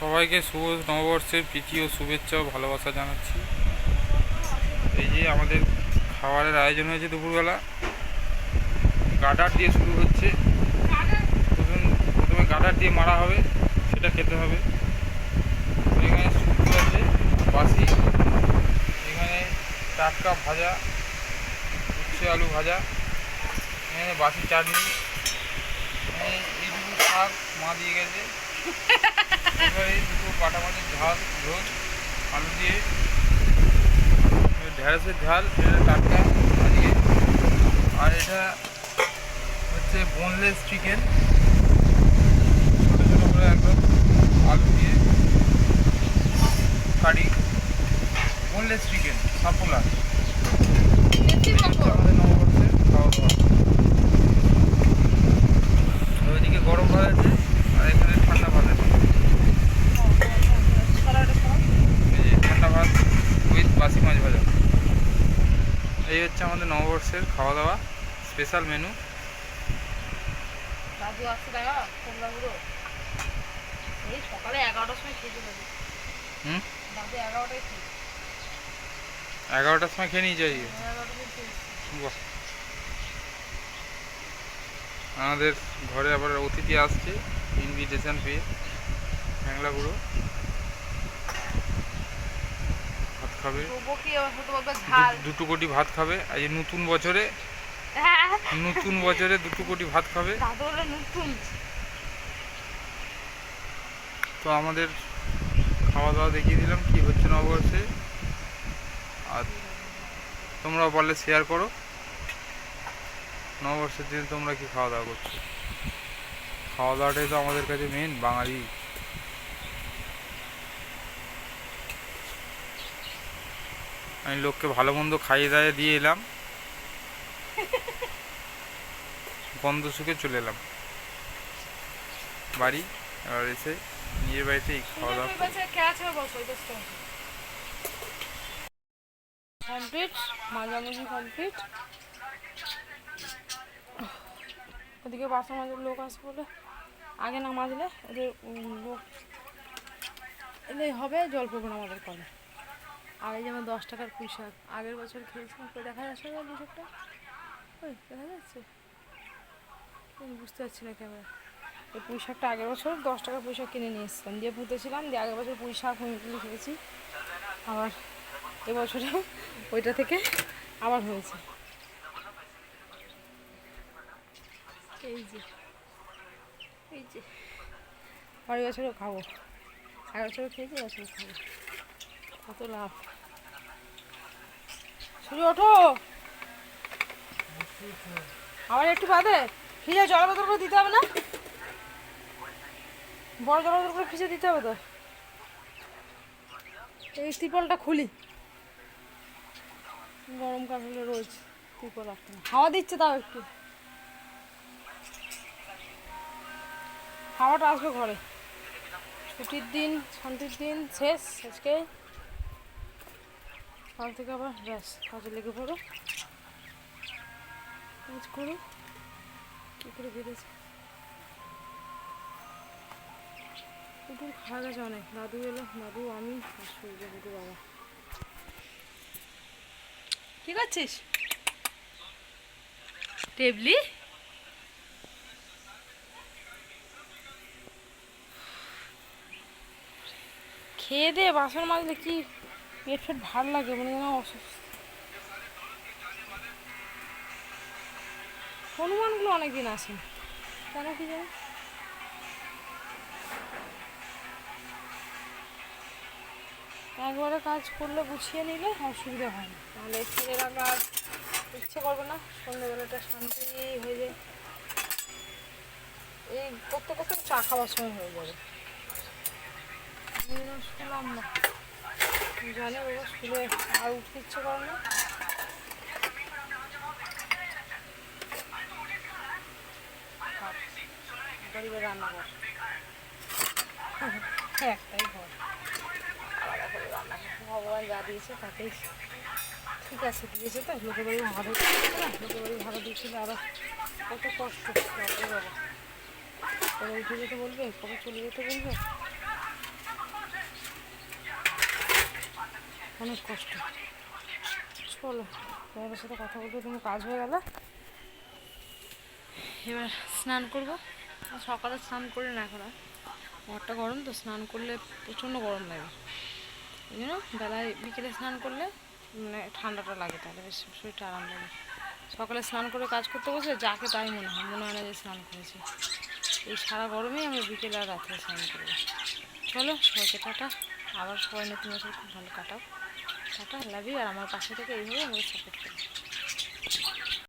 সবাইকে শুভ নববর্ষের প্রীতি ও শুভেচ্ছা ও ভালোবাসা জানাচ্ছি। এই যে আমাদের খাবারের আয়োজন হয়েছে দুপুরবেলা। গাডার দিয়ে শুরু হচ্ছে। প্রথম গাডার দিয়ে মারা হবে, সেটা খেতে হবে। এখানে শুক্তো আছে, বাসি। এখানে টাটকা ভাজা, উচ্ছে আলু ভাজা। এখানে বাসি চাটনি। এইটুকু শাক মা দিয়ে গেছে। এবারে দুটো বাটা মাছের ঝাল ঝোল আলু দিয়ে, ঢেঁড়সের ঝাল, এটা টাটকা আজকে। আর এটা হচ্ছে বোনলেস চিকেন ছোটো ছোটো করে একদম আলু দিয়ে কারি। বোনলেস চিকেন সাপোলা এই হচ্ছে আমাদের নববর্ষের খাওয়া দাওয়া আর ওইদিকে গরম ভাত আছে আর এখানে ঠান্ডা ভাত আছে এই যে ঠান্ডা ভাত উইথ বাসি মাছ ভাজা এই হচ্ছে আমাদের নববর্ষের খাওয়া দাওয়া স্পেশাল মেনু আসছে দেখা কমলা গুঁড়ো এই সকালে এগারোটার সময় খেয়ে চলে হুম? দাদু এগারোটায় খেয়ে এগারোটার সময় খেয়ে নিয়ে যাই এগারোটায় বাহ। আমাদের ঘরে আবার অতিথি আসছে ইনভিটেশন পেয়ে হ্যাংলা গুঁড়ো ভাত খাবে। দুটো কোটি ভাত খাবে। আজ নতুন বছরে হ্যাঁ। নতুন বছরে দুটো কোটি ভাত খাবে। নতুন। তো আমাদের খাওয়া দাওয়া দেখিয়ে দিলাম কি হচ্ছে নববর্ষে। আর তোমরাও পারলে শেয়ার করো। নববর্ষের দিন তোমরা কি খাওয়া দাওয়া করছ? খাওয়া দাওয়াটাই তো আমাদের কাছে মেন বাঙালি। আমি লোককে ভালো মন্দ খাইয়ে দাইয়ে দিয়ে এলাম। গন্ধ শুকে চলে এলাম। বাড়ি, এবার এসে নিজের বাড়িতেই খাওয়া দাওয়া। কমপ্লিট ওদিকে বাসন মাঝের লোক আসবে বলে। আগে না মাজলে ওদের লোক এলে হবে জল পড়বে আমাদের কলে আগে যেমন দশ টাকার পুঁই শাক আগের বছর খেয়েছিলাম তো দেখা যাচ্ছে না পুঁই শাকটা ওই, দেখা যাচ্ছে। বুঝতে পারছি না ক্যামেরা। এই পুঁই শাকটা আগের বছর দশ টাকা পুঁই শাক কিনে নিয়ে এসেছিলাম। দিয়ে পুঁতেছিলাম, দিয়ে আগের বছর পুঁই শাক হুমগুলি খেয়েছি। আবার এবছরে ওইটা থেকে আবার হয়েছে। এই যে এই যে। পরের বছরও খাব। আগের বছরও খেয়েছি, এবছরও খাব। কত লাভ? শুরু ওঠো। আবার একটু বাদে। ফ্রিজে জল বোতল করে দিতে হবে না? বড় জল বোতল করে ফ্রিজে দিতে হবে তো? এই ত্রিপলটা খুলি। গরমকাল হলে রোজ ত্রিপল আসতে হাওয়া দিচ্ছে তাও একটু। হাওয়াটা আসবে ঘরে। ছুটির দিন, শান্তির দিন, শেষ, আজকে। কাল থেকে আবার, ব্যাস, কাজে লেগে পড়ো। কাজ করো। কী করে বেড়েছে কুকুর খাওয়া গেছে অনেক। দাদু এলো। দাদু, আমি দুটো বাবা। কি করছিস টেবলি? খেয়ে দে, বাসন মাজলে কি পেট ফেট ভার লাগে, মনে যেন অসুস্থ। হনুমানগুলো অনেকদিন আসেন। কেন কি জানি? একবারে কাজ করলে গুছিয়ে নিলে অসুবিধা হয় না। তাহলে ফিরে রাখা ইচ্ছে করবে না, সন্ধ্যেবেলাটা শান্তি হয়ে যায়। এই করতে করতে চা খাওয়ার সময় হয়ে যাবে। শুনলাম না। জানি বাবা শুলে আর উঠতে ইচ্ছে করে না থাক, এবার এবার রান্না কর একটাই ঘর আলাদা করে রান্না। ভগবান যা দিয়েছে তাতেই ঠিক আছে দিয়েছে তো লোকের বাড়ি ভালো লোকের বাড়ি ভাড়া দিচ্ছিল আরও কত কষ্ট বাবা কবে উঠে যেতে বলবে কবে চলে যেতে বলবে অনেক কষ্ট। চলো তোমাদের সাথে কথা বলতে তুমি কাজ হয়ে গেল। এবার স্নান করব। সকালে স্নান করি না এখন ঘরটা গরম তো, স্নান করলে প্রচণ্ড গরম লাগে। এই জন্য বেলায় বিকেলে স্নান করলে মানে ঠান্ডাটা লাগে তাহলে বেশ, শরীরটা আরাম লাগে। সকালে স্নান করে কাজ করতে বসে যাকে তাই মনে হয় মনে হয় না যে স্নান করেছি। এই সারা গরমেই আমরা বিকেলে আর রাত্রে স্নান করব। চলো, সবাইকে টাটা। আবার সবাই নতুন বছর, খুব ভালো কাটাও। টাটা লাভ ইউ আর আমার পাশে থেকে এইভাবে আমাকে সাপোর্ট করো